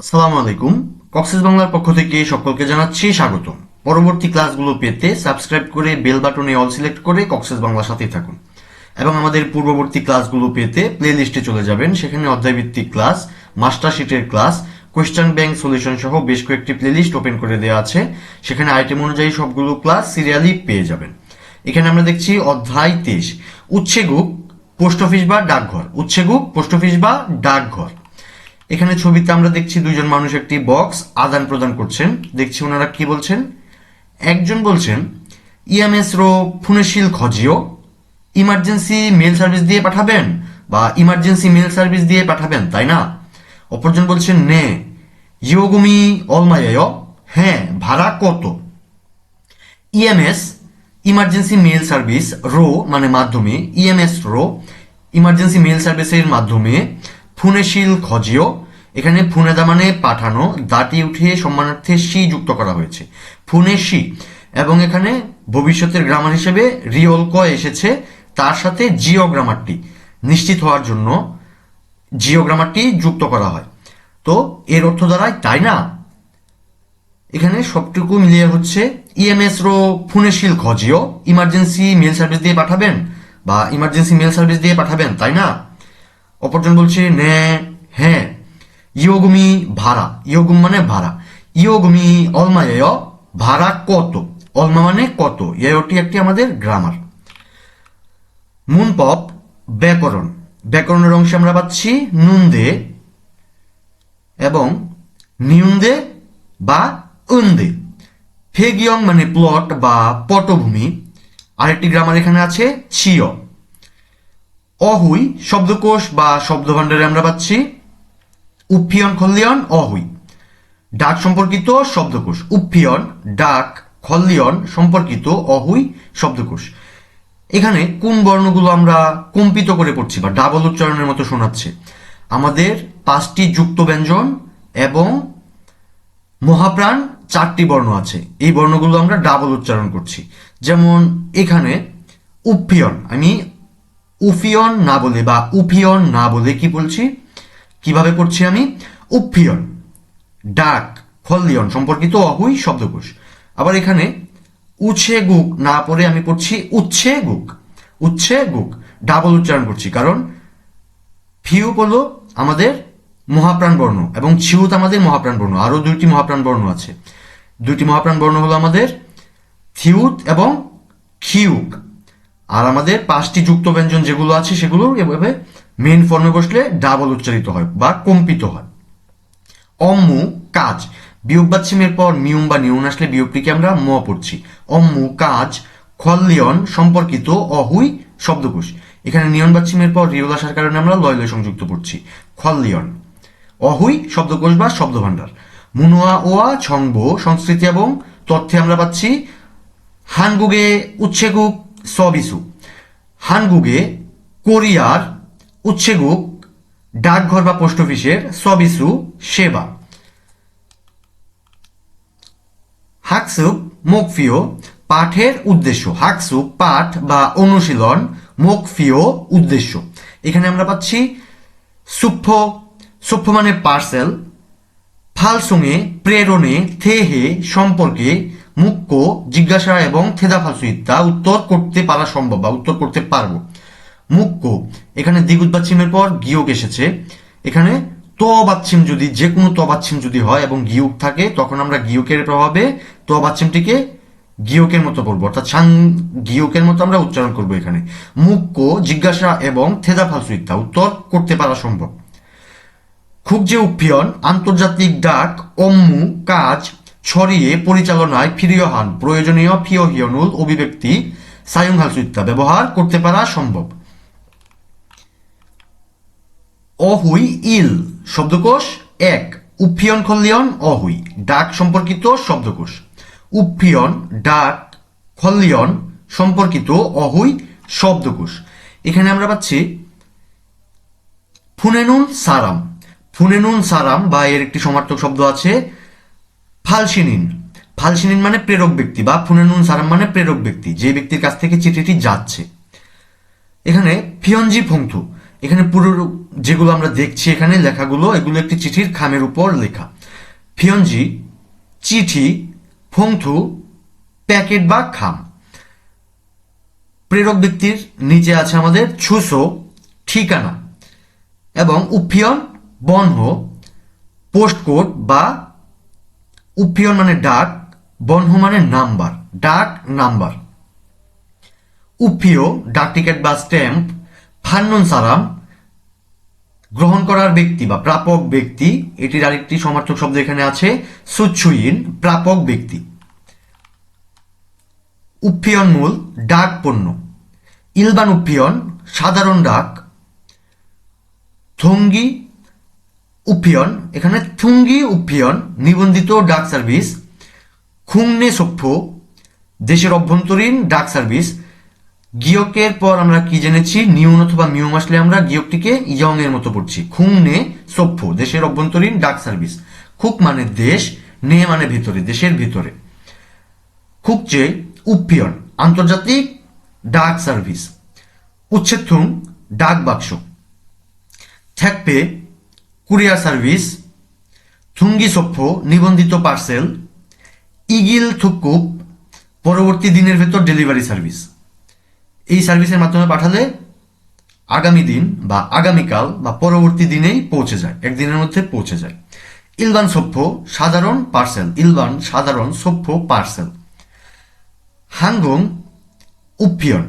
আসসালামু আলাইকুম। কক্সেস বাংলার পক্ষ থেকে সকলকে জানাচ্ছি স্বাগতম। পরবর্তী ক্লাসগুলো পেতে সাবস্ক্রাইব করে বেল বাটনে অল সিলেক্ট করে কক্সেস বাংলার সাথেই থাকুন। এবং আমাদের পূর্ববর্তী ক্লাসগুলো পেতে প্লে লিস্টে চলে যাবেন। সেখানে অধ্যায়ভিত্তিক ক্লাস, মাস্টার শিটের ক্লাস, কোয়েশ্চেন ব্যাংক সলিউশন সহ বেশ কয়েকটি প্লে লিস্ট ওপেন করে দেওয়া আছে। সেখানে আইটেম অনুযায়ী সবগুলো ক্লাস সিরিয়ালি পেয়ে যাবেন। এখানে আমরা দেখছি অধ্যায় তেইশ। উচ্ছেগুক পোস্ট অফিস বা ডাকঘর। উচ্ছেগুক পোস্ট অফিস বা ডাকঘর। এখানে ছবিতে আমরা দেখছি দুইজন মানুষ একটি বক্স আদান প্রদান করছেন। দেখছি ওনারা কি বলছেন? একজন বলছেন, ইএমএস রো ফুনেশিল খজিও, ইমার্জেন্সি মেল সার্ভিস দিয়ে পাঠাবেন বা ইমার্জেন্সি মেল সার্ভিস দিয়ে পাঠাবেন, তাই না? অপরজন বলছেন, নে, ইয়োগুমি অলমায় হ্যাঁ ভাড়া কত? ইএমএস, ইমার্জেন্সি মেল সার্ভিস রো মানে মাধ্যমে, ইএমএস রো, ইমার্জেন্সি মেল সার্ভিসের মাধ্যমে ফুনেশিল খজিও। এখানে ফুনেদা মানে পাঠানো দাটি উঠিয়ে সম্মানার্থে সি যুক্ত করা হয়েছে। ফুনে সি এবং এখানে ভবিষ্যতের গ্রামার হিসেবে রিওল ক এসেছে, তার সাথে জিও গ্রামারটি নিশ্চিত হওয়ার জন্য জিও গ্রামারটি যুক্ত করা হয়। তো এর অর্থ দ্বারায় তাই না? এখানে সবটুকু মিলিয়ে হচ্ছে ইএমএস রো ফুনেশিল খজিও, ইমার্জেন্সি মেল সার্ভিস দিয়ে পাঠাবেন বা ইমার্জেন্সি মেল সার্ভিস দিয়ে পাঠাবেন, তাই না? অপরজন বলছে, নে হ্যাঁ ইয়োগমি ভাড়া ইয়োগম মানে ভাড়া ইয়োগমি অলমা এয় ভাড়া কত? অলমা মানে কত? এয়টি একটি আমাদের গ্রামার মুনপপ, ব্যাকরণ। ব্যাকরণের অংশে আমরা পাচ্ছি নুন্দে এবং নিউন্দে বা উন্দে। ফেগিয়ং মানে প্লট বা পটভূমি। আরেকটি গ্রামার এখানে আছে চিয় অহুই, শব্দকোষ বা শব্দভাণ্ডারে আমরা পাচ্ছি উপিয়ন খল্লিয়ন, অহুই। ডাক সম্পর্কিত, শব্দকোষ। উপিয়ন ডাক খল্লিয়ন, সম্পর্কিত, অহুই, শব্দকোষ। এখানে কোন বর্ণগুলো আমরা কম্পিত করে পড়ছি বা ডাবল উচ্চারণের মতো শোনাচ্ছে? আমাদের পাঁচটি যুক্ত ব্যঞ্জন এবং মহাপ্রাণ চারটি বর্ণ আছে। এই বর্ণগুলো আমরা ডাবল উচ্চারণ করছি। যেমন এখানে উপিয়ন আমি উফিয়ন না বলে বা উফিয়ন না বলে কি বলছি? কীভাবে করছি আমি? উফিয়ন, ডাক খল্লিয়ন সম্পর্কিত অহুই শব্দকোষ। আবার এখানে উচ্ছে গুক না পড়ে আমি পড়ছি উচ্ছে গুক উচ্ছে গুক ডাবল উচ্চারণ করছি, কারণ ফিউ হলো আমাদের মহাপ্রাণ বর্ণ এবং ছিউত আমাদের মহাপ্রাণ বর্ণ। আরও দুইটি মহাপ্রাণ বর্ণ আছে। দুইটি মহাপ্রাণ বর্ণ হলো আমাদের থিউত এবং খিউক আর আমাদের পাঁচটি যুক্ত ব্যঞ্জন যেগুলো আছে সেগুলো এভাবে মেন ফর্মে বসলে ডাবল উচ্চারিত হয় বা কম্পিত হয়। অম্মু, কাজ। বিয়োগ বাচ্ছিমের পর মিউম বা নিউন আসলে বিয়োগটিকে আমরা ম পড়ছি। অম্মু, কাজ, খল্লিয়ন, সম্পর্কিত, অহুই, শব্দকোষ। এখানে নিয়ন বাচ্ছিমের পর রিওল আসার কারণে আমরা লয় লয় সংযুক্ত পড়ছি। খল্লিয়ন। অহুই, শব্দকোষ বা শব্দভাণ্ডার। মুনুয়া, ওয়া, ছংব, সংস্কৃতি এবং তথ্যে আমরা পাচ্ছি হানগুগে উচ্ছেগুক সবিসু। হানগুগে, কোরিয়ার উচ্ছেগুক ডাকঘর বা পোস্ট অফিসের সবিসু সেবা। হাকসুক মুখফিও পাঠের উদ্দেশ্য। হাকসুক, পাঠ বা অনুশীলন মুখফিও উদ্দেশ্য। এখানে আমরা পাচ্ছি সুপ্ফ সুপ্ফ মানে পার্সেল, ফালসুঙে, প্রেরণে, থেহে, সম্পর্কে মুখ্য জিজ্ঞাসা এবং থেদা ফালসু ইত্যা উত্তর করতে পারা সম্ভব বা উত্তর করতে পারব। মুখ্য এখানে দ্বিগুদ বাচ্ছিমের পর গিয়োগ এসেছে। এখানে ত বাচ্ছিম যদি যে কোনো ত বাচ্ছিম যদি হয় এবং গিয়োগ থাকে, তখন আমরা গিয়োকের প্রভাবে ত বাচ্ছিমটিকে গিয়োকের মতো পড়ব অর্থাৎ সাং গিয়োকের মতো আমরা উচ্চারণ করব এখানে। মুখ্য জিজ্ঞাসা এবং থেদা ফালসু ইত্যা উত্তর করতে পারা সম্ভব। খুব যে উপিয়ন আন্তর্জাতিক ডাক, অম্মু, কাজ ছড়িয়ে পরিচালনায় ফিরিয়হান প্রয়োজনীয় ফিওহিয়নুল অভিব্যক্তি সায়ং হালসুইত্যা ব্যবহার করতে পারা সম্ভব। অহুই ইল, শব্দকোষ এক। উপিয়ন খল্লিয়ন অহুই। ডাক সম্পর্কিত শব্দকোষ। উপিয়ন ডাক খল্লিয়ন সম্পর্কিত অহুই শব্দকোষ। এখানে আমরা পাচ্ছি ফুনেনুন সারাম। ফুনেনুন সারাম বা এর একটি সমার্থক শব্দ আছে ফালসিনিন। ফালসিনিন মানে প্রেরক ব্যক্তি বা ফুনেনুন সারাম মানে প্রেরক ব্যক্তি, যে ব্যক্তির কাছ থেকে চিঠিটি যাচ্ছে। এখানে ফিয়নজি ফংথু, এখানে পুরো যেগুলো আমরা দেখছি এখানে লেখাগুলো, এগুলো একটি চিঠির খামের উপর লেখা। ফিয়ঞ্জি, চিঠি, ফংথু, প্যাকেট বা খাম। প্রেরক ব্যক্তির নিচে আছে আমাদের ছুসো, ঠিকানা এবং উপিয়ন বনহ পোস্টকোড বা উপিয়ন মানে ডাক বনহ মানে নাম্বার, ডাক নাম্বার। উপিও ডাক টিকিট বা স্ট্যাম্প ফান্নন সারাম, গ্রহণ করার ব্যক্তি বা প্রাপক ব্যক্তি, এটির আরেকটি সমার্থক শব্দ এখানে আছে, সুচ্ছুইন, প্রাপক ব্যক্তি। উপিয়ন মূল, ডাক পণ্য। ইলবান উপিয়ন, সাধারণ ডাক। থঙ্গি উপিয়ন, এখানে থুঙ্গি উপিয়ন, নিবন্ধিত ডাক সার্ভিস, খুংনে সভ্য, দেশের অভ্যন্তরীণ ডাক সার্ভিস। গিয়কের পর আমরা কি জেনেছি? নিউন অথবা মিউম আসলে আমরা গিয়কটিকে ইয়ং এর মতো পড়ছি। খুংনে সভ্য, দেশের অভ্যন্তরীণ ডাক সার্ভিস। খুক মানে দেশ, নে মানে ভিতরে, দেশের ভিতরে। খুকচে উপিয়ন, আন্তর্জাতিক ডাক সার্ভিস। উচ্ছেথুং ডাক বাক্স। থ্যাকপে কুরিয়ার সার্ভিস, থুঙ্গি সভ্য নিবন্ধিত পার্সেল, ইগিল থুকুপ পরবর্তী দিনের ভেতর ডেলিভারি সার্ভিস। এই সার্ভিসের মাধ্যমে পাঠালে আগামী দিন বা আগামীকাল বা পরবর্তী দিনেই পৌঁছে যায়, একদিনের মধ্যে পৌঁছে যায়। ইলবান সভ্য সাধারণ পার্সেল, ইলবান সাধারণ সভ্য পার্সেল। হাংগং উপিয়ন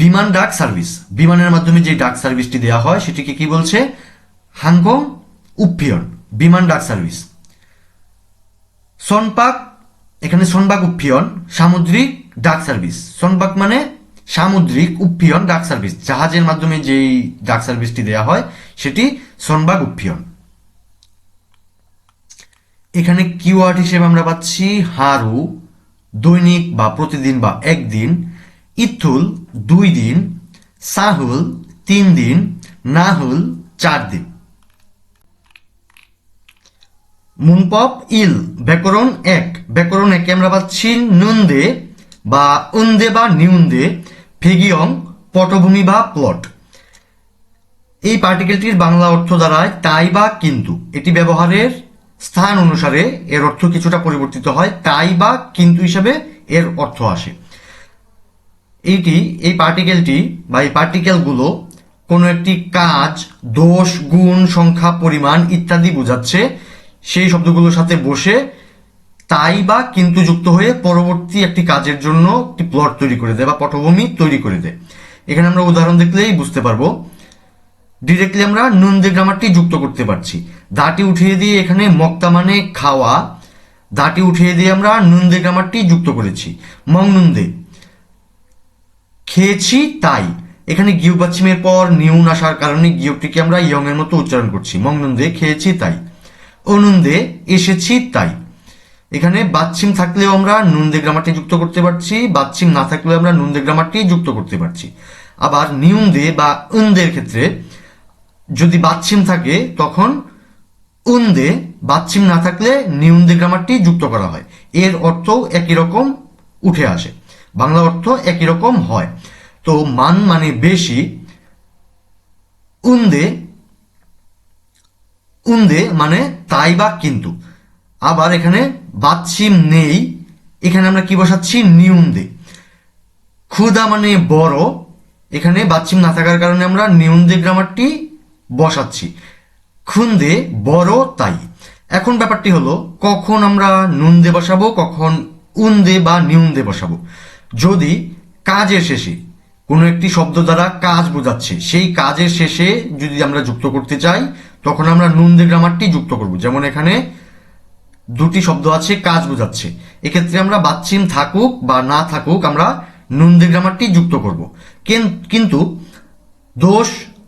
বিমান ডাক সার্ভিস। বিমানের মাধ্যমে যে ডাক সার্ভিসটি দেওয়া হয়, সেটিকে কি বলছে? হাংগং উপিয়ন বিমান ডাক সার্ভিস। সনপাক, এখানে সনবাক উপিয়ন সামুদ্রিক ডাক সার্ভিস। সনবাক মানে সামুদ্রিক উপিয়ন ডাক সার্ভিস। জাহাজের মাধ্যমে যেই ডাক সার্ভিসটি দেওয়া হয়, সেটি সনবাক উপিয়ন এখানে কিওয়ার্ড হিসেবে আমরা পাচ্ছি হারু, দৈনিক বা প্রতিদিন বা একদিন ইথুল দুই দিন, সাহুল, তিন দিন, নাহুল, চার দিন। মুনপপ ইল, ব্যাকরণ এক। ব্যাকরণ একে আমরা পাচ্ছি নুন্দে বা উন্দে বা নিউন্দে, ফেগিয়ং, পটভূমি বা প্লট। এই পার্টিকেলটির বাংলা অর্থ দ্বারায় তাই বা কিন্তু। এটি ব্যবহারের স্থান অনুসারে এর অর্থ কিছুটা পরিবর্তিত হয়, তাই বা কিন্তু হিসাবে এর অর্থ আসে। এইটি, এই পার্টিকেলটি বা এই পার্টিকেলগুলো কোনো একটি কাজ, দোষ, গুণ, সংখ্যা, পরিমাণ ইত্যাদি বোঝাচ্ছে। সেই শব্দগুলোর সাথে বসে তাই বা কিন্তু যুক্ত হয়ে পরবর্তী একটি কাজের জন্য একটি প্লট তৈরি করে দেয় বা পটভূমি তৈরি করে দেয়। এখানে আমরা উদাহরণ দেখলেই বুঝতে পারব। ডিরেক্টলি আমরা নুনদে গ্রামারটি যুক্ত করতে পারছি। দাটি উঠিয়ে দিয়ে এখানে মক্তা মানে খাওয়া। দাটি উঠিয়ে দিয়ে আমরা নুনদে গ্রামারটি যুক্ত করেছি। মং নুনদে। খেয়েছি তাই। এখানে গিউ পাচ্ছিমের পর নিউন আসার কারণে গিউটিকে আমরা ইয়ং এর মতো উচ্চারণ করছি। মংনুন্দে খেয়েছি তাই। অনুন্দে এসেছি তাই। এখানে বাচ্ছিম থাকলেও আমরা নুনদে গ্রামারটি যুক্ত করতে পারছি বাচ্ছিম না থাকলেও আমরা নুনদে গ্রামারটি যুক্ত করতে পারছি। আবার নিউন্দে বা উন্দের ক্ষেত্রে যদি বাচ্ছিম থাকে, তখন উন্দে বাচ্ছিম না থাকলে নিউন্দে গ্রামারটি যুক্ত করা হয়। এর অর্থ একই রকম উঠে আসে। বাংলা অর্থ একই রকম হয়। তো মান মানে বেশি উন্দে উন্দে মানে তাই বা কিন্তু। আবার এখানে বাচ্ছিম নেই, এখানে আমরা কি বসাচ্ছি? নিউন্দে। ক্ষুদা মানে বড়, এখানে বাচ্ছিম না থাকার কারণে আমরা নিউন্দে গ্রামারটি বসাচ্ছি। খুন্দে বড় তাই। এখন ব্যাপারটি হলো, কখন আমরা নুনদে বসাবো, কখন উন্দে বা নিউন্দে বসাবো। যদি কাজের শেষে কোনো একটি শব্দ দ্বারা কাজ বোঝাচ্ছে, সেই কাজের শেষে যদি আমরা যুক্ত করতে চাই তখন আমরা নুনদে গ্রামারটি যুক্ত করব। যেমন এখানে দুটি শব্দ আছে, কাজ বোঝাচ্ছে। এক্ষেত্রে আমরা বাচ্চিম থাকুক বা না থাকুক আমরা নুনদে গ্রামারটি যুক্ত করব। কিন- কিন্তু দোষ,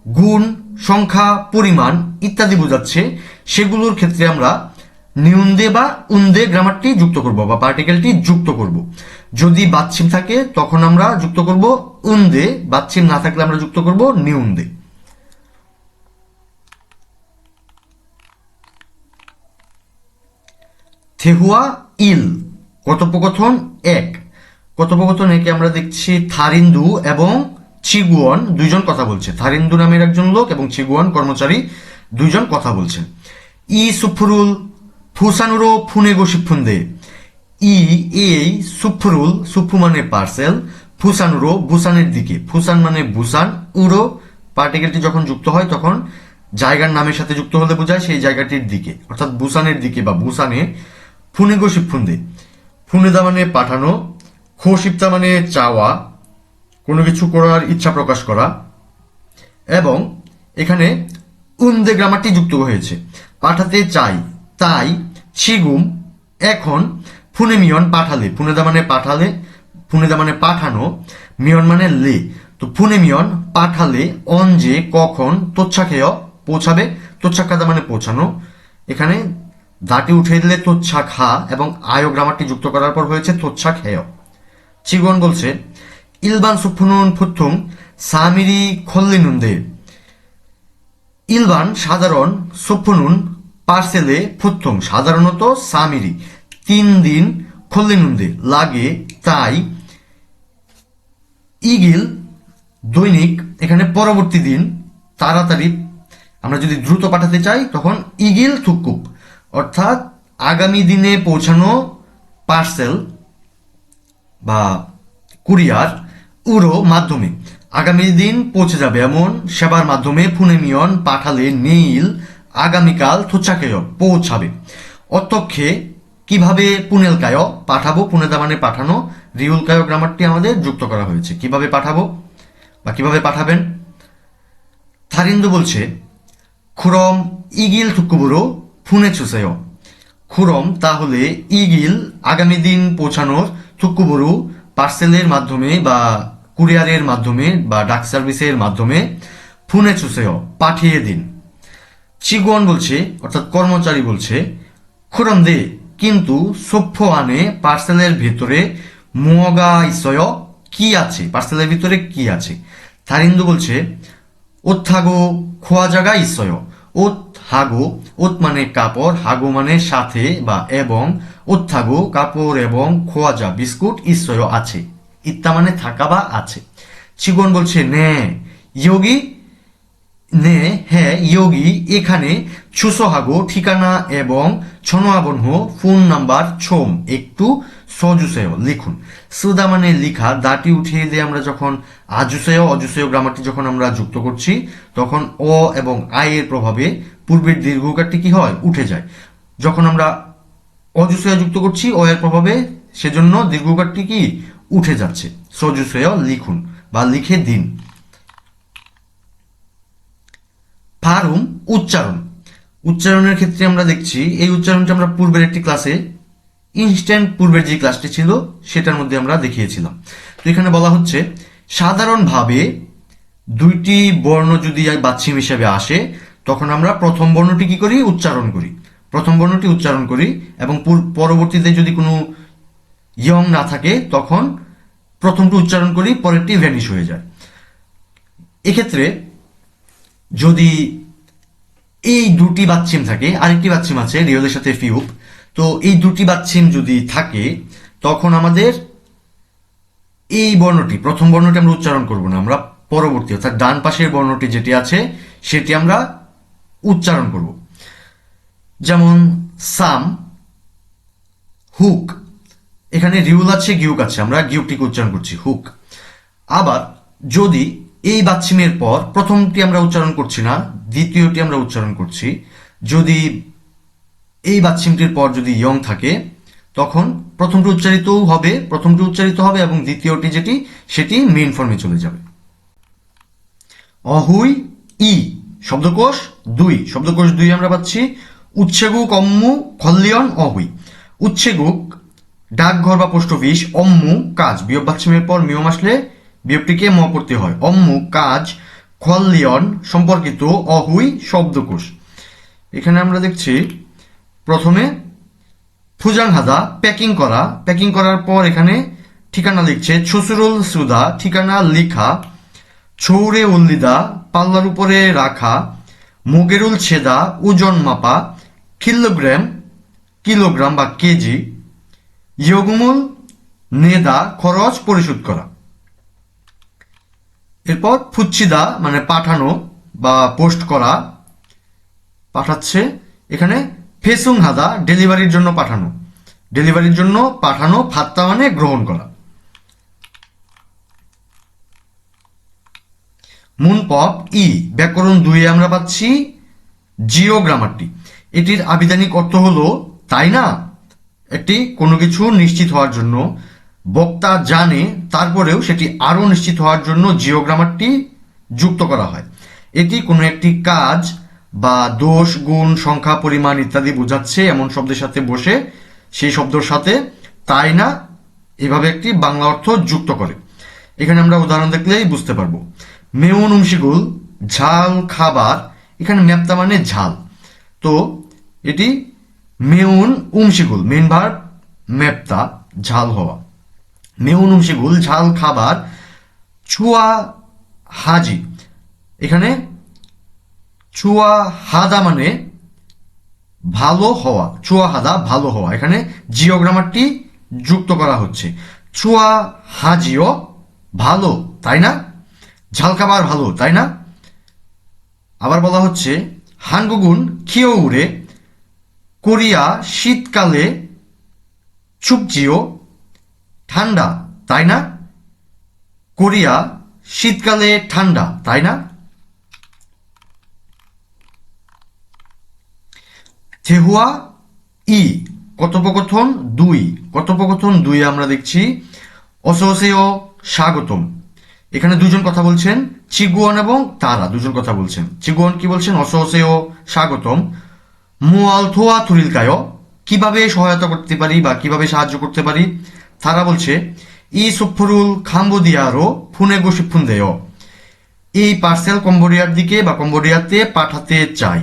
গুণ, সংখ্যা, পরিমাণ ইত্যাদি বোঝাচ্ছে। সেগুলোর ক্ষেত্রে আমরা নিউন্দে বা উন্দে গ্রামারটি যুক্ত করব বা পার্টিকেলটি যুক্ত করব। যদি বাচ্চিম থাকে, তখন আমরা যুক্ত করব উন্দে, বাচ্চিম না থাকলে আমরা যুক্ত করব নিউন্দে। থেহুয়া ইল, কথোপকথন এক। কথোপকথন একে আমরা দেখছি থারিন্দু এবং চিগুয়ন, দুইজন কথা বলছে। থারিন্দু নামের একজন লোক এবং চিগুয়ন কর্মচারী দুইজন কথা বলছে। ই সুফরুল ফুসানুরো ফুনে গোসিফুন্দে। ই এই সুফরুল, সুফু মানে পার্সেল, ফুসানুরো বুসানের দিকে। ফুসান মানে বুসান উড়ো পার্টিকেলটি যখন যুক্ত হয় তখন জায়গার নামের সাথে যুক্ত হলে বোঝায় সেই জায়গাটির দিকে। অর্থাৎ বুসানের দিকে বা বুসানে ফুনে গোসিফুন্দে ফুনেদা। মানে পাঠানো খোশিপ্তা মানে চাওয়া, কোনো কিছু করার ইচ্ছা প্রকাশ করা, এবং এখানে উন্দে গ্রামারটি যুক্ত হয়েছে। পাঠাতে চাই, তাই শিগুম এখন ফুনে মিয়ন পাঠালে। ফুনেদা মানে পাঠালে ফুনেদা মানে পাঠানো, মিয়ন মানে লে। তো ফুনে মিয়ন পাঠালে অঞ্জে কখন, তোচ্ছাকেয় পৌঁছাবে তোচ্ছাকাদা মানে পৌঁছানো। এখানে দাটি উঠে দিলে তোচ্ছা খা এবং আয় গ্রামারটি যুক্ত করার পর হয়েছে তোচ্ছা খেয় চিগন বলছে, ইলবান সুফুনুন ফুথুং সামিরি খল্লিনুন্দে। ইলবান সাধারণ সুফুনুন পার্সেলে ফুথুং সাধারণত সামিরি। তিন দিন খল্লিনুন্দে, লাগে, তাই ইগিল দৈনিক, এখানে পরবর্তী দিন, তাড়াতাড়ি। আমরা যদি দ্রুত পাঠাতে চাই, তখন ইগিল থুকুপ অর্থাৎ আগামী দিনে পৌঁছানো পার্সেল বা কুরিয়ার উড়ো মাধ্যমে। আগামী দিন পৌঁছে যাবে এমন সেবার মাধ্যমে ফুনেমিয়ন পাঠালে নীল আগামীকাল থুচাকেয় পৌঁছাবে। অত্যক্ষে কীভাবে পুনেলকায় পাঠাবো পুনেদা মানে পাঠানো রিউলকায় গ্রামারটি আমাদের যুক্ত করা হয়েছে। কীভাবে পাঠাবো বা কীভাবে পাঠাবেন? থারিন্দু বলছে, খুরম ইগিল থুকুবুরো ফুনে চুসেয় খুরম, তাহলে ইগিল আগামী দিন পৌঁছানোর থুকুবুরু পার্সেলের মাধ্যমে বা কুরিয়ারের মাধ্যমে বা ডাক সার্ভিসের মাধ্যমে ফুনে চুসেয় পাঠিয়ে দিন। চিগুয়ান বলছে, অর্থাৎ কর্মচারী বলছে, খুরম দে, কিন্তু সভ্য আনে পার্সেলের ভেতরে মুয়গা ইসয় কি আছে? পার্সেলের ভিতরে কি আছে? থারিন্দু বলছে, ওত্থাগো খোয়া জাগা ইসয় ওত হাগো ওত মানে কাপড়, হাগো মানে সাথে বা এবং ওত্থাগো কাপড় এবং খোয়াজা, বিস্কুট ইসয় আছে। ইত্তা মানে থাকা বা আছে। চিগন বলছে, নে যোগী নে হ্যাঁ ইয়োগী, এখানে ছুসোহাগো ঠিকানা এবং ছনোয়াবনহ ফোন নাম্বার, ছোম, একটু সজুসেয়, লিখুন। সুদা মানে লিখা, দাটি উঠিয়ে দিয়ে আমরা যখন আজুসেয়, অজুসেয় গ্রামারটি যখন আমরা যুক্ত করছি, তখন অ এবং আই এর প্রভাবে পূর্বের দীর্ঘকারটি কি হয়? উঠে যায়। যখন আমরা অজুসেয় যুক্ত করছি অ এর প্রভাবে সেজন্য দীর্ঘকারটি কি? উঠে যাচ্ছে। সজুসেয় লিখুন বা লিখে দিন। ফারুম উচ্চারণ। উচ্চারণের ক্ষেত্রে আমরা দেখছি, এই উচ্চারণটা আমরা পূর্বের একটি ক্লাসে, ইনস্ট্যান্ট পূর্বের যে ক্লাসটি ছিল, সেটার মধ্যে আমরা দেখিয়েছিলাম। তো এখানে বলা হচ্ছে, সাধারণভাবে দুইটি বর্ণ যদি বাচ্ছিম হিসাবে আসে তখন আমরা প্রথম বর্ণটি কি করি? উচ্চারণ করি। প্রথম বর্ণটি উচ্চারণ করি এবং পরবর্তীতে যদি কোনো ইয়ং না থাকে, তখন প্রথমটি উচ্চারণ করি, পরেরটি ভ্যানিশ হয়ে যায়। এক্ষেত্রে যদি এই দুটি বাচ্চিম থাকে, আরেকটি বাচ্চিম আছে রিয়লের সাথে ফিউপ, তো এই দুটি বাচ্চিম যদি থাকে, তখন আমাদের এই বর্ণটি, প্রথম বর্ণটি আমরা উচ্চারণ করব না, আমরা পরবর্তী, অর্থাৎ ডান পাশের বর্ণটি যেটি আছে, সেটি আমরা উচ্চারণ করব। যেমন, সাম, হুক। এখানে রিউল আছে, গিউক আছে। আমরা গিউকটিকে উচ্চারণ করছি, হুক। আবার, যদি এই বাচ্চিমের পর প্রথমটি আমরা উচ্চারণ করছি না, দ্বিতীয়টি আমরা উচ্চারণ করছি, যদি এই বাচ্চিমটির পর যদি ইয়ং থাকে, তখন প্রথমটি উচ্চারিত হবে, প্রথমটি উচ্চারিত হবে এবং দ্বিতীয়টি যেটি, সেটি মেন ফর্মে চলে যাবে। অহুই ই, শব্দকোষ দুই শব্দকোষ দুই আমরা পাচ্ছি। উচ্ছেগুক অম্মু খল্লিয়ন, অহুই। উচ্ছেগুক ডাকঘর বা পোস্ট অফিস, অম্মু, কাজ। বিয়োগ বাচ্চিমের পর মিয়ম আসলে বিয়োগটিকে ম পড়তে হয়। অম্মু, কাজ, খল্লিয়ন, সম্পর্কিত, অহুই শব্দকোষ এখানে আমরা দেখছি, প্রথমে ফুজাংহাদা প্যাকিং করা। প্যাকিং করার পর এখানে ঠিকানা লিখছে, ছসুরুল সুদা, ঠিকানা লিখা। ছৌরে উল্লিদা, পাল্লার উপরে রাখা। মোগেরুল ছেদা, ওজন মাপা, কিলোগ্রাম কিলোগ্রাম বা কেজি, ইয়গুমুল, নেদা, খরচ পরিশোধ করা। এরপর ফুচ্ছিদা মানে পাঠানো বা পোস্ট করা, পাঠাচ্ছে। এখানে ফেসুং হাদা ডেলিভারির জন্য পাঠানো। ডেলিভারির জন্য পাঠানো ফাত্তা মানে গ্রহণ করা। মুন পপ ই। ব্যাকরণ দুইয়ে আমরা পাচ্ছি জিও গ্রামারটি এটির আবিধানিক অর্থ হলো, তাই না? একটি কোনো কিছু নিশ্চিত হওয়ার জন্য। বক্তা জানে, তারপরেও সেটি আরও নিশ্চিত হওয়ার জন্য জিওগ্রামারটি যুক্ত করা হয়। এটি কোনো একটি কাজ বা দোষ, গুণ, সংখ্যা, পরিমাণ ইত্যাদি বোঝাচ্ছে এমন শব্দের সাথে বসে। সেই শব্দের সাথে তাই না? এভাবে একটি বাংলা অর্থ যুক্ত করে। এখানে আমরা উদাহরণ দেখলেই বুঝতে পারব। মেউন ঝাল, খাবার, এখানে ম্যাপতা মানে ঝাল। তো এটি মেউন উমশিগুল মেন ভার্ব ম্যাপতা ঝাল হওয়া। মেউন উমশিগুল ঝাল, খাবার ছুয়া হাজি। এখানে চুয়া, হাদা মানে ভালো হওয়া, চুয়া, হাদা, ভালো হওয়া। এখানে জিওগ্রামারটি যুক্ত করা হচ্ছে। চুয়া, হাজিও, ভালো, তাই না? ঝাল খাবার ভালো, তাই না? আবার বলা হচ্ছে, হাঙ্গুগুন খিও উড়ে, কোরিয়া শীতকালে চুপচিও, ঠান্ডা, তাই না? কোরিয়া শীতকালে ঠান্ডা, তাই না? থেহুয়া, ই, কথোপকথন দুই কথোপকথন দুই আমরা দেখছি, অসহসেয় স্বাগতম। এখানে দুজন কথা বলছেন চিগুয়ন এবং তারা, দুজন কথা বলছেন। চিগুয়ন কি বলছেন? অসহসেয়, স্বাগতম। মুয়াল থোয়া তুরিলকায় কীভাবে সহায়তা করতে পারি বা কীভাবে সাহায্য করতে পারি? তারা বলছে, ই সুফরুল খাম্বোদিয়ারও ফুনে গোসি ফুন্দেয় এই পার্সেল কম্বোডিয়ার দিকে বা কম্বোডিয়াতে পাঠাতে চাই।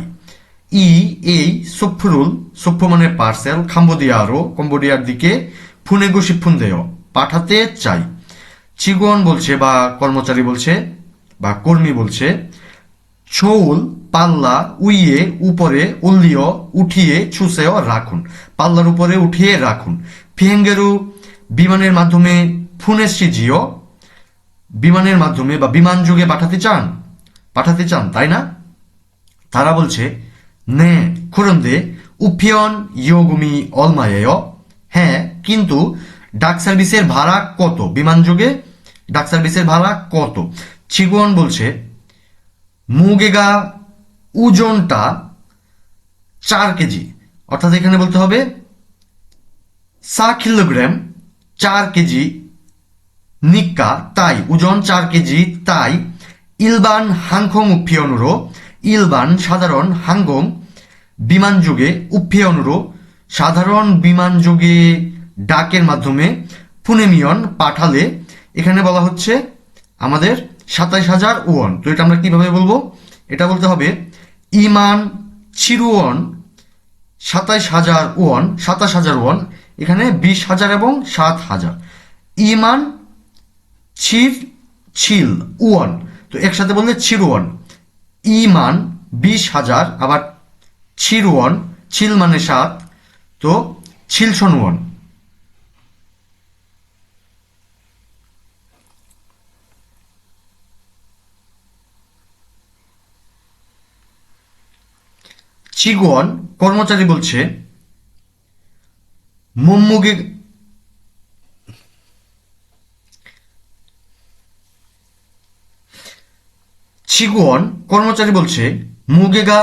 ই, এই সফরুল সফ্য মানে পার্সেল খাম্বোদিয়ারও কম্বোডিয়ার দিকে ফুনে গোসি ফুন্দেয় পাঠাতে চাই। চিগন বলছে, বা কর্মচারী বলছে, বা কর্মী বলছে ছৌল পাল্লা উইয়ে, উপরে উল্লিয় উঠিয়ে ছুসেও রাখুন। পাল্লার উপরে উঠিয়ে রাখুন। ফিহেঙ্গেরু বিমানের মাধ্যমে ফুনেসি জিও বিমানের মাধ্যমে বা বিমান যুগে পাঠাতে চান? পাঠাতে চান, তাই না? তারা বলছে, নে, খুরন্দে উপিয়ন ইয়োগুমি অলমায়েয়। হ্যাঁ কিন্তু ডাক সার্ভিসের ভাড়া কত বিমান যুগে? ডাক সার্ভিসের ভাড়া কত? চিগুয়ন বলছে, মুগেগা ওজনটা চার কেজি। অর্থাৎ এখানে বলতে হবে সা কিলোগ্রাম চার কেজি নিক্কা তাই। ওজন চার কেজি তাই। ইলবান হাংখং উপিয়নুরো ইলবান সাধারণ হাঙ্গং বিমান যুগে উপিয়নুরো সাধারণ বিমান যুগে ডাকের মাধ্যমে পুনেমিয়ন পাঠালে এখানে বলা হচ্ছে আমাদের সাতাইশ হাজার ওয়ন। তো এটা আমরা কীভাবে বলব? এটা বলতে হবে, ইমান চিরুয়ন সাতাইশ হাজার ওয়ান, সাতাশ হাজার ওয়ান, এখানে বিশ হাজার এবং সাত হাজার। ইমান ছির ছিল ওয়ান। তো একসাথে বললে চিরুয়ান। ইমান বিশ হাজার, আবার ছিরুয়ান ছিল মানে সাত, তো ছিলসন ওয়ান। চিগুয়ন কর্মচারী বলছে, মোম্মুগে চিগুয়ন কর্মচারী বলছে, মুগেগা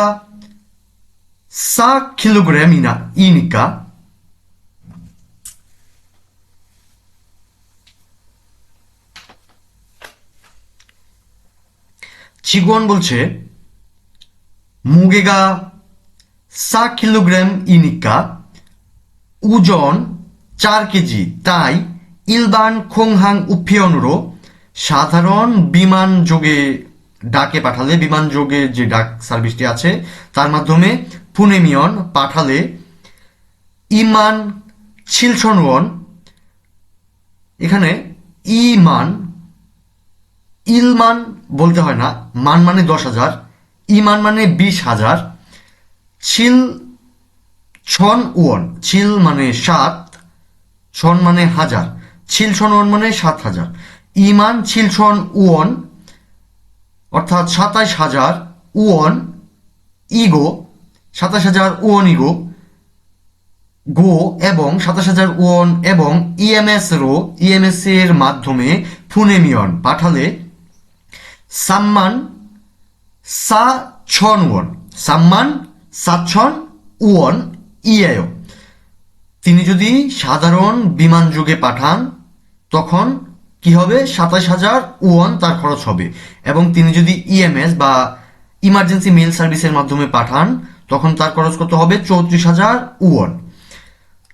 সা কিলোগ্রাম ইনা ইনিকা। চিগুয়ন বলছে, মুগেগা সা কিলোগ্রাম ইনিকা ওজন চার কেজি, তাই ইলবান খোংহাং উপিয়নরো সাধারণ বিমান যোগে ডাকে পাঠালে, বিমান যোগে যে ডাক সার্ভিসটি আছে, তার মাধ্যমে পুনেমিয়ন পাঠালে ইমান ছিলসনওয়ন এখানে ইমান, ইলমান বলতে হয় না, মান মানে দশ হাজার, ইমান মানে বিশ হাজার ছিল ছন ওয়ন ছিল মানে সাত, ছন মানে হাজার, ছিল ছন ওয়ন মানে সাত হাজার। ইমান ছিল ছন ওয়ন অর্থাৎ সাতাইশ হাজার উয়ন ইগো সাতাশ হাজার উয়ন ইগো, গো এবং সাতাশ হাজার ওয়ন এবং ইএমএস রো, ইএমএস এর মাধ্যমে ফুনেমিয়ন পাঠালে সাম্মান সা ছন ওয়ন সাম্মান সাতছন ওয়ন ইএও তিনি যদি সাধারণ বিমান যুগে পাঠান, তখন কি হবে? সাতাশ হাজার ওয়ান তার খরচ হবে। এবং তিনি যদি ইএমএস বা ইমার্জেন্সি মেল সার্ভিসের মাধ্যমে পাঠান, তখন তার খরচ কত হবে? চৌত্রিশ হাজার ওয়ান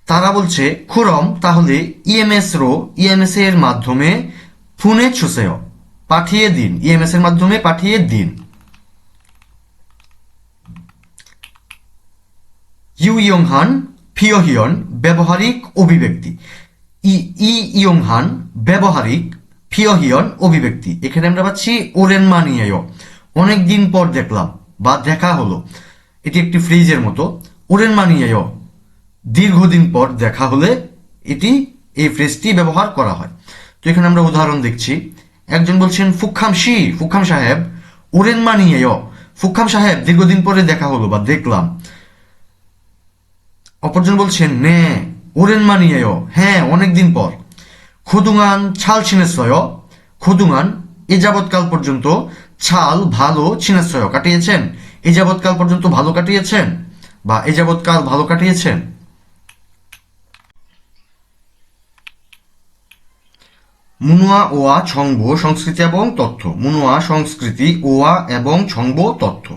তারা বলছে, খুরম, তাহলে ইএমএস রো ইএমএস এর মাধ্যমে ফোনে ছুসেও পাঠিয়ে দিন। ইএমএস এর মাধ্যমে পাঠিয়ে দিন। ইউ ইয়ংহান ফিওহিয়ন ব্যবহারিক অভিব্যক্তি। ই ই ইয়ংহান ব্যবহারিক ফিওহিয়ন অভিব্যক্তি। এখানে আমরা পাচ্ছি ওরেন মানিয়েয় অনেক দিন পর দেখলাম বা দেখা হলো। এটি একটি ফ্রিজের মতো। ওরেন মানিয়েয় দীর্ঘদিন পর দেখা হলে এটি এই ফ্রেজটি ব্যবহার করা হয়। তো এখানে আমরা উদাহরণ দেখছি। একজন বলছেন ফুখাম শি ফুখাম সাহেব। ওরেন মানিয়েয় ফুখাম সাহেব দীর্ঘদিন পরে দেখা হলো বা দেখলাম। অপরজন বলছেন নে ওরেন মানিয়েয় হ্যাঁ অনেকদিন পর। খুদুঙান ছাল ছিনেছয়। খুদুঙান, এ যাবৎকাল পর্যন্ত ছাল ভালো ছিনেছয়। কাটিয়েছেন? এ যাবৎকাল পর্যন্ত ভালো কাটিয়েছেন? বা এ যাবৎকাল ভালো কাটিয়েছেন? মুনুয়া, ওয়া ছংব সংস্কৃতি এবং তথ্য। মুনুয়া, সংস্কৃতি, ওয়া এবং ছংব তথ্য।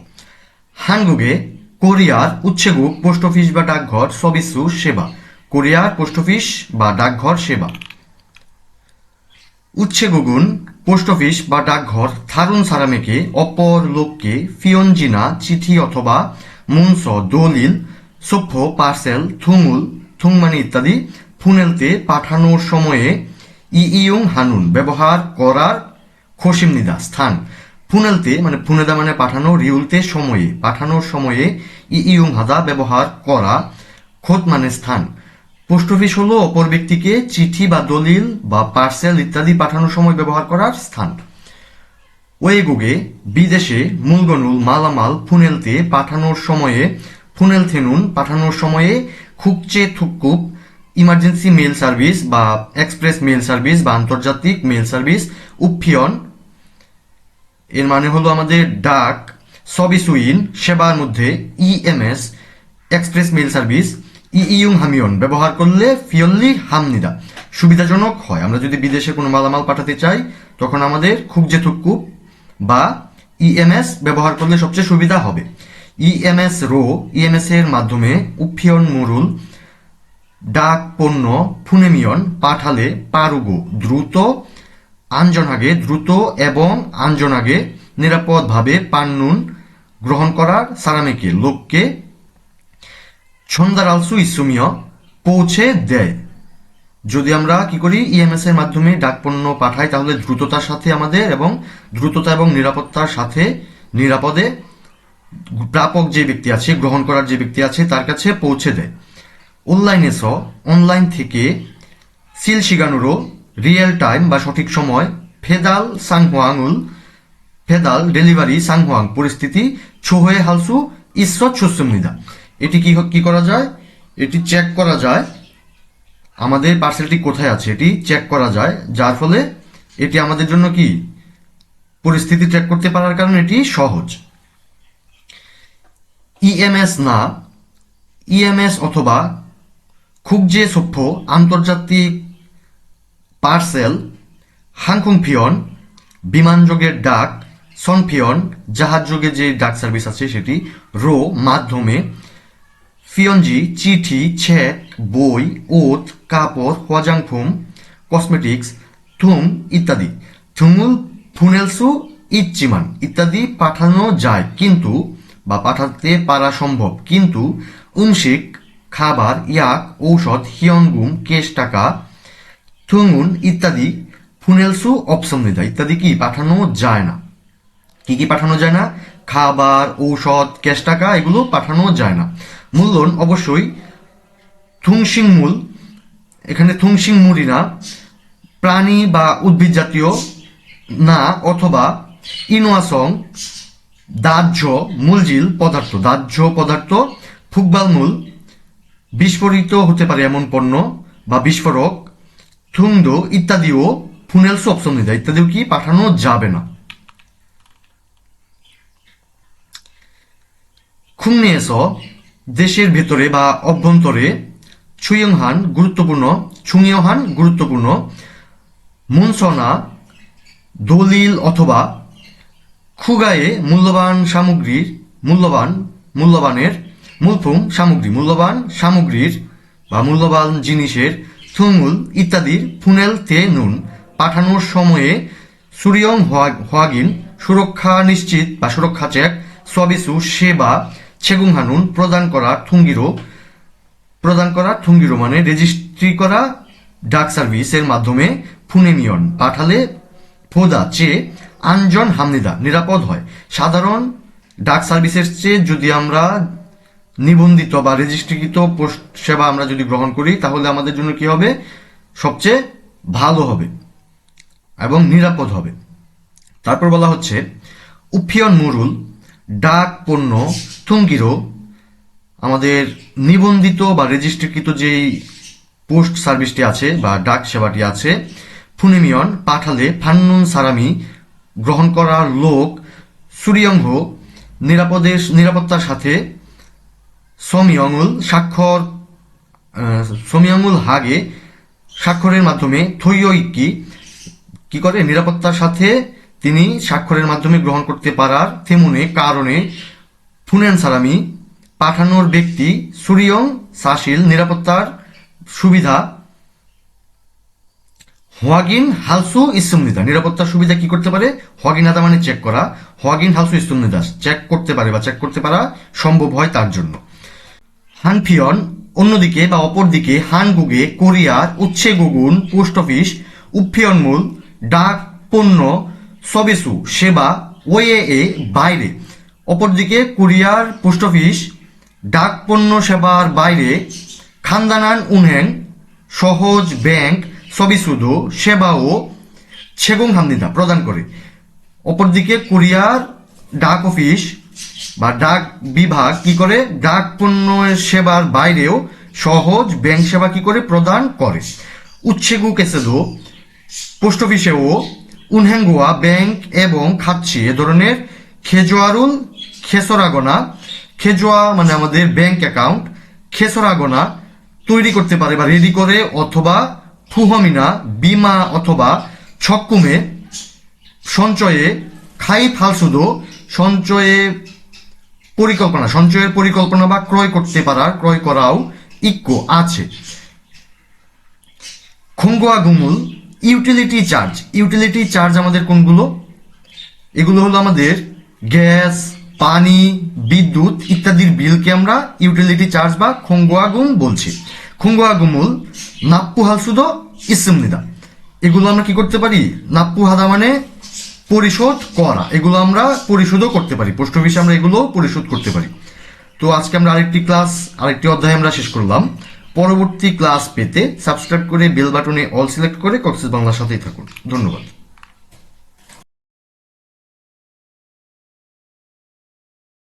হাঙ্গুগে কোরিয়ার উচ্ছেগুক পোস্ট অফিস বা ডাকঘর সবিসু সেবা। কোরিয়ার পোস্ট অফিস বা ডাকঘর সেবা। উচ্ছেগুগুন পোস্ট অফিস বা ডাকঘর থারুন সারামেকে, অপর লোককে ফিয়নজিনা, চিঠি অথবা মুনস, দলিল, সভ্য, পার্সেল, থুমুল, থুংমানি ইত্যাদি ফুনেলতে পাঠানোর সময়ে ইইউং হানুন ব্যবহার করার খসিমনিদা স্থান। ফুনেলতে মানে ফুনেদা মানে পাঠানো রিউলতে সময়ে, পাঠানোর সময়ে ইইউং হাদা ব্যবহার করা খোদ মানে স্থান। পোস্ট অফিস হলো অপর ব্যক্তিকে চিঠি বা দলিল বা পার্সেল ইত্যাদি পাঠানোর সময় ব্যবহার করার স্থান। ওয়েগুগে বিদেশে মূলগনুল মালামাল ফুনেলতে পাঠানোর সময়ে ফুনেল থেনুন পাঠানোর সময়ে খুকচে থুকুপ ইমার্জেন্সি মেল সার্ভিস বা এক্সপ্রেস মেল সার্ভিস বা আন্তর্জাতিক মেল সার্ভিস উফিয়ন এর মানে হলো আমাদের ডাক, সবিসুইন, সেবার মধ্যে ইএমএস এক্সপ্রেস মেল সার্ভিস ইইউং হামিয়ন, ব্যবহার করলে ফিয়নলি হামনিদা, সুবিধাজনক হয়। আমরা যদি বিদেশে কোনো মালামাল পাঠাতে চাই, তখন আমাদের খুব যে থুকুপ বা ইএমএস ব্যবহার করলে সবচেয়ে সুবিধা হবে। ইএমএস রো ইএমএস এর মাধ্যমে উফিয়ন মুরুল, ডাক পণ্য, ফুনেমিয়ন পাঠালে পারুগো, দ্রুত আঞ্জনাগে দ্রুত এবং আঞ্জনাগে নিরাপদভাবে পান্নুন গ্রহণ করার সারামেকে লোককে ছন্দারালসু ইসুমিয় পৌঁছে দেয়। যদি আমরা কি করি ইএমএস এর মাধ্যমে ডাক পণ্য পাঠাই, তাহলে দ্রুততার সাথে আমাদের এবং দ্রুততা এবং নিরাপত্তার সাথে নিরাপদে প্রাপক যে ব্যক্তি আছে, গ্রহণ করার যে ব্যক্তি আছে, তার কাছে পৌঁছে দেয়। অনলাইনে স অনলাইন থেকে সিল শিগানুরো রিয়েল টাইম বা সঠিক সময়, ফেদাল সাংহুয়াংউল, ফেদাল ডেলিভারি সাংহুয়াং পরিস্থিতি, ছোহে হালসু, ইসরত সুসুমনিদা এটি কি কি করা যায়? এটি চেক করা যায়। আমাদের পার্সেলটি কোথায় আছে? এটি চেক করা যায়। যার ফলে এটি আমাদের জন্য কি? পরিস্থিতি চেক করতে পারার কারণে এটি সহজ। ইএমএস না ইএমএস অথবা খুব যে সভ্য আন্তর্জাতিক পার্সেল হাংকং ফিয়ন বিমানযোগের ডাক, সনফিয়ন জাহাজ যোগে যে ডাক সার্ভিস আছে সেটি, রো, মাধ্যমে, ফিয়নজি, চিঠি চেক বই, ওত, কাপড় হজাংফুম কসমেটিক্স, থুম ইত্যাদি। থুমুল, ফুনেলসু, ইচ্চিমান ইত্যাদি পাঠানো যায়, কিন্তু বা পাঠাতে পারা সম্ভব। কিন্তু উমশিক খাবার, ইয়াক, ঔষধ, হিয়নগুম, কেশ, টাকা থুঙ্গুন ইত্যাদি ফুনেলসু অপসমনিদা ইত্যাদি কি পাঠানো যায় না? কি কি পাঠানো যায় না? খাবার, ঔষধ ক্যাশ টাকা এগুলো পাঠানো যায় না। মূল্যন অবশ্যই থুংসিং মূল এখানে থুংসিং মুড়ি না প্রাণী বা উদ্ভিদ জাতীয় না অথবা ইনোয়াসং দাহ্য মূলজিল পদার্থ। দাহ্য পদার্থ ফুকবাল মূল বিস্ফোরিত হতে পারে এমন পণ্য বা বিস্ফোরক থুংদ ইত্যাদিও ফুনেলস অপশন নিদা ইত্যাদিও কি? পাঠানো যাবে না। খুংনিয়েস দেশের ভেতরে বা অভ্যন্তরে ছুইয়ংহান গুরুত্বপূর্ণ ছুংয়হান গুরুত্বপূর্ণ। মুনসনা, দলিল অথবা খুগায়ে মূল্যবান সামগ্রীর মূল্যবান, মূল্যবানের মূলফুম সামগ্রী, মূল্যবান সামগ্রীর বা মূল্যবান জিনিসের থুমুল ইত্যাদির ফুনেল তে নুন পাঠানোর সময়ে সুরিয়ং হোয়াগিন সুরক্ষা নিশ্চিত বা সুরক্ষা চেক সবিসু সেবা ছেগুংহানুন প্রদান করা থুঙ্গিরো, প্রদান করা থুঙ্গিরো মানে রেজিস্ট্রি করা ডাক সার্ভিসের মাধ্যমে ফুনেমিয়ন পাঠালে ফোদা চেয়ে আনজন হামনিদা নিরাপদ হয়। সাধারণ ডাক সার্ভিসের চেয়ে যদি আমরা নিবন্ধিত বা রেজিস্ট্রিকৃত পোস্ট সেবা আমরা যদি গ্রহণ করি, তাহলে আমাদের জন্য কি হবে? সবচেয়ে ভালো হবে এবং নিরাপদ হবে। তারপর বলা হচ্ছে, উফিয়ন মুরুল, ডাক পণ্য, থুঙ্গিরো, আমাদের নিবন্ধিত বা রেজিস্ট্রিকৃত যেই পোস্ট সার্ভিসটি আছে বা ডাক সেবাটি আছে, ফুনিমিয়ন, পাঠালে, ফান্নুন সারামি, গ্রহণ করার লোক সুরিয়ঙ্গ নিরাপদের নিরাপত্তার সাথে সমিয়ঙ্গুল স্বাক্ষর সমিয়ঙ্গুল হাগে স্বাক্ষরের মাধ্যমে থৈয়ইকি কি করে? নিরাপত্তার সাথে তিনি স্বাক্ষরের মাধ্যমে গ্রহণ করতে পারার তেমনে কারণে ফুনেন সারামি পাঠানোর ব্যক্তি সুরিয়ং সাশিল নিরাপত্তার সুবিধা হোয়াগিন হালসু ইসুমনিদা নিরাপত্তার সুবিধা কি করতে পারে? হোয়াগিন আদা মানে চেক করা। হোয়াগিন হালসু ইসুমনিদা চেক করতে পারে বা চেক করতে পারা সম্ভব হয় তার জন্য। হানফিয়ন, অন্যদিকে বা অপরদিকে হানগুগে কোরিয়ার উচ্ছে গুগুন, পোস্ট অফিস উফিয়নমূল ডাক, পণ্য, সবেসু, সেবা ওয়ে এ বাইরে। অপরদিকে কোরিয়ার পোস্ট অফিস, ডাক, পণ্য, সেবার বাইরে, খানদানান উনহ্যাং সহজ ব্যাংক, সবিসুদো সেবা ও ছেগং হামদিদা প্রদান করে। অপরদিকে কোরিয়ার ডাক অফিস বা ডাক বিভাগ কি করে? ডাক পণ্য সেবার বাইরেও সহজ ব্যাংক সেবা কি করে প্রদান করে? উচ্ছেগু কেসেদো, পোস্ট অফিসেও উনহ্যাঙ্গুয়া ব্যাংক এবং খাচ্ছি এ ধরনের খেজোয়ারুল, খেসরাগোনা, খেজোয়া মানে আমাদের ব্যাংক অ্যাকাউন্ট, খেসরাগোনা তৈরি করতে পারে বা রেডি করে অথবা ফুহমিনা, বিমা অথবা ছক্কুমে, সঞ্চয়ে খাই ফালসুদো সঞ্চয়ে পরিকল্পনা, সঞ্চয়ের পরিকল্পনা বা ক্রয় করতে পারার, ক্রয় করাও ইক্কো আছে। খঙ্গোয়া গুমুল ইউটিলিটি চার্জ ইউটিলিটি চার্জ আমাদের কোনগুলো? এগুলো হলো আমাদের গ্যাস, পানি, বিদ্যুৎ ইত্যাদির বিলকে আমরা ইউটিলিটি চার্জ বা খঙ্গোয়া গুম বলছি। খঙ্গোয়া গুমুল, নাপ্পু হালসুদো ইসমনিদা এগুলো আমরা কি করতে পারি? নাপ্পু হাদা মানে পরিশোধ করা, এগুলো আমরা পরিশোধও করতে পারি। পোস্ট অফিসে আমরা এগুলো পরিশোধ করতে পারি। তো আজকে আমরা আরেকটি ক্লাস, আরেকটি অধ্যায় আমরা শেষ করলাম। পরবর্তী ক্লাস পেতে সাবস্ক্রাইব করে বেল বাটনে অল সিলেক্ট করে কক্সেস বাংলার সাথেই থাকুন। ধন্যবাদ।